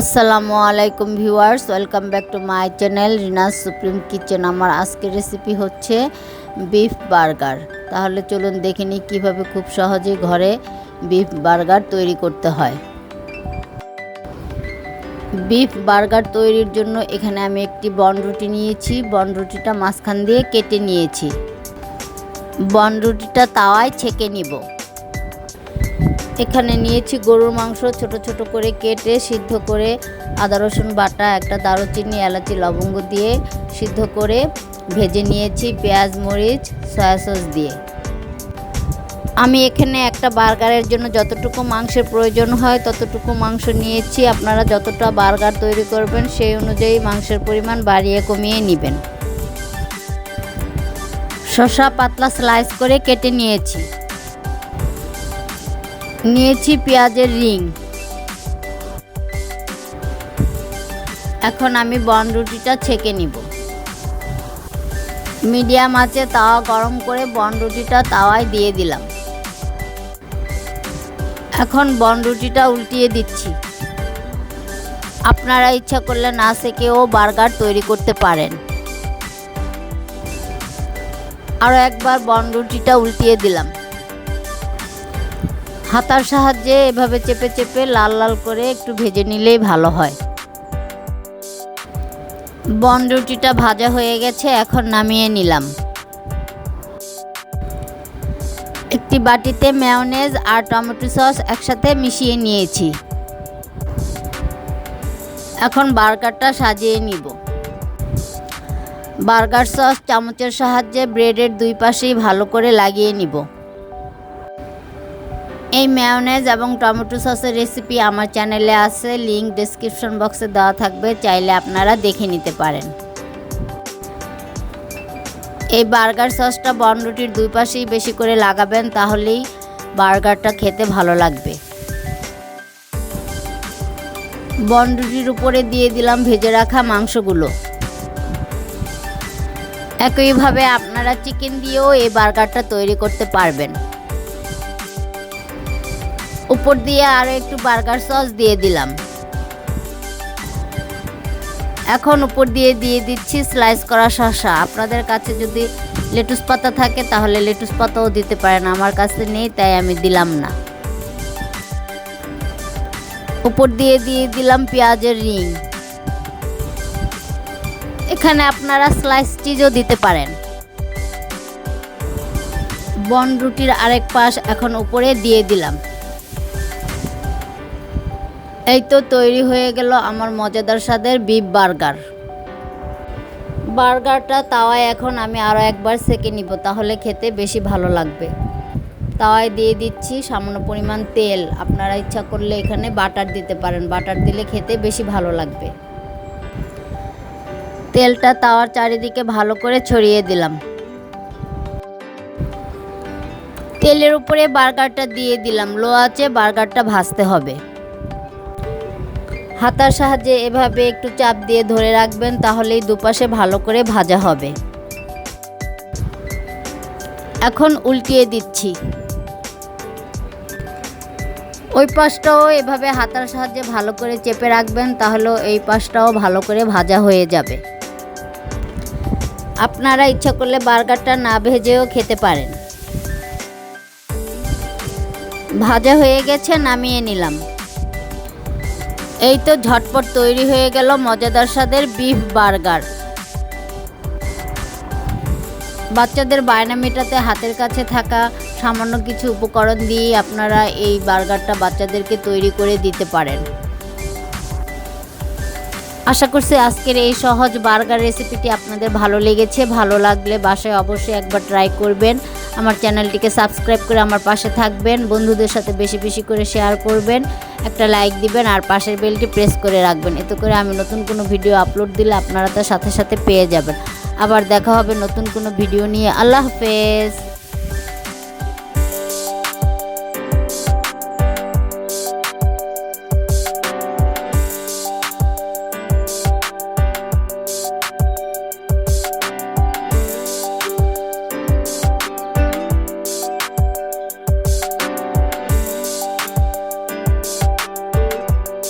আসসালামু আলাইকুম viewers, welcome back to my channel Rina's Supreme Kitchen. আমার আজকের রেসিপি হচ্ছে বিফ বার্গার। তাহলে চলুন দেখে নিই কীভাবে খুব সহজে ঘরে বিফ বার্গার তৈরি করতে হয়। বিফ বার্গার তৈরির জন্য এখানে আমি একটি বনরুটি নিয়েছি। বনরুটিটা মাঝখান দিয়ে কেটে নিয়েছি। বনরুটিটা তাওয়ায় ছেঁকে নিব। এখানে নিয়েছি গরুর মাংস, ছোট ছোট করে কেটে সিদ্ধ করে আদা, রসুন বাটা, একটা দারুচিনি, এলাচি, লবঙ্গ দিয়ে সিদ্ধ করে ভেজে নিয়েছি পেঁয়াজ, মরিচ, সয়া সস দিয়ে। আমি এখানে একটা বার্গারের জন্য যতটুকু মাংসের প্রয়োজন হয় ততটুকু মাংস নিয়েছি। আপনারা যতটা বার্গার তৈরি করবেন সেই অনুযায়ী মাংসের পরিমাণ বাড়িয়ে কমিয়ে নেবেন। শসা পাতলা স্লাইস করে কেটে নিয়েছি। নিয়েছি পেঁয়াজের রিং। এখন আমি বন রুটিটা ছেঁকে নিব। মিডিয়াম আঁচে তাওয়া গরম করে বন রুটিটা তাওয়ায় দিয়ে দিলাম। এখন বন রুটিটা উল্টিয়ে দিচ্ছি। আপনারা ইচ্ছা করলে না সেকেও বার্গার তৈরি করতে পারেন। আরও একবার বন রুটিটা উল্টিয়ে দিলাম। হাতার সাহায্যে এভাবে চেপে চেপে লাল লাল করে একটু ভেজে নিলেই ভালো হয়। বন রুটিটা ভাজা হয়ে গেছে, এখন নামিয়ে নিলাম। একটি বাটিতে ম্যায়োনেজ আর টমেটো সস একসাথে মিশিয়ে নিয়েছি। এখন বার্গারটা সাজিয়ে নিব। বার্গার সস চামচের সাহায্যে ব্রেডের দুই পাশেই ভালো করে লাগিয়ে নিব। এই ম্যায়োনেজ এবং টমেটো সসের রেসিপি আমার চ্যানেলে আছে লিংক ডিসক্রিপশন বক্সে দেওয়া থাকবে, চাইলে আপনারা দেখে নিতে পারেন। এই বার্গার সসটা বনরুটির দুই পাশেই বেশি করে লাগাবেন, তাহলেই বার্গারটা খেতে ভালো লাগবে। বনরুটির উপরে দিয়ে দিলাম ভেজে রাখা মাংসগুলো। একইভাবে আপনারা চিকেন দিয়েও এই বার্গারটা তৈরি করতে পারবেন। উপর দিয়ে আরও একটু বার্গার সস দিয়ে দিলাম। এখন উপর দিয়ে দিয়ে দিচ্ছি স্লাইস করা শসা। আপনাদের কাছে যদি লেটুস পাতা থাকে তাহলে লেটুস পাতাও দিতে পারেন, আমার কাছে নেই, তাই আমি দিলাম না। উপর দিয়ে দিয়ে দিলাম পেঁয়াজের রিং। এখানে আপনারা স্লাইস চিজও দিতে পারেন। বন রুটির আরেক পাশ এখন উপরে দিয়ে দিলাম। এই তো তৈরি হয়ে গেল আমার মজাদার স্বাদের বিফ বার্গার বার্গারটা তাওয়ায় এখন আমি আরও একবার সেকে নিব, তাহলে খেতে বেশি ভালো লাগবে। তাওয়ায় দিয়ে দিচ্ছি সামান্য পরিমাণ তেল। আপনারা ইচ্ছা করলে এখানে বাটার দিতে পারেন, বাটার দিলে খেতে বেশি ভালো লাগবে। তেলটা তাওয়ার চারিদিকে ভালো করে ছড়িয়ে দিলাম। তেলের উপরে বার্গারটা দিয়ে দিলাম। লো আছে বার্গারটা ভাজতে হবে। হাতার সাহায্যে এভাবে একটু চাপ দিয়ে ধরে রাখবেন, তাহলেই দুপাশে ভালো করে ভাজা হবে। এখন উল্টিয়ে দিচ্ছি। ওই পাশটাও এভাবে হাতার সাহায্যে ভালো করে চেপে রাখবেন তাহলে এই পাশটাও ভালো করে ভাজা হয়ে যাবে। আপনারা ইচ্ছা করলে বার্গারটা না ভেজেও খেতে পারেন। ভাজা হয়ে গেছে, নামিয়ে নিলাম। এই তো ঝটপট তৈরি হয়ে গেল মজাদার স্বাদের বিফ বার্গার বাচ্চাদের বায়না মেটাতে হাতের কাছে থাকা সামান্য কিছু উপকরণ দিয়ে আপনারা এই বার্গারটা বাচ্চাদেরকে তৈরি করে দিতে পারেন। আশা করছি আজকের এই সহজ বার্গার রেসিপিটি আপনাদের ভালো লেগেছে, ভালো লাগলে বাসায় অবশ্যই একবার ট্রাই করবেন। আমার চ্যানেলটিকে সাবস্ক্রাইব করে আমার পাশে থাকবেন, বন্ধুদের সাথে বেশি বেশি করে শেয়ার করবেন, একটা লাইক দিবেন, আর পাশের বেলটি প্রেস করে রাখবেন। এতে করে আমি নতুন কোনো ভিডিও আপলোড দিলে আপনারা তার সাথে সাথে পেয়ে যাবেন। আবার দেখা হবে নতুন কোনো ভিডিও নিয়ে। আল্লাহ হাফেজ।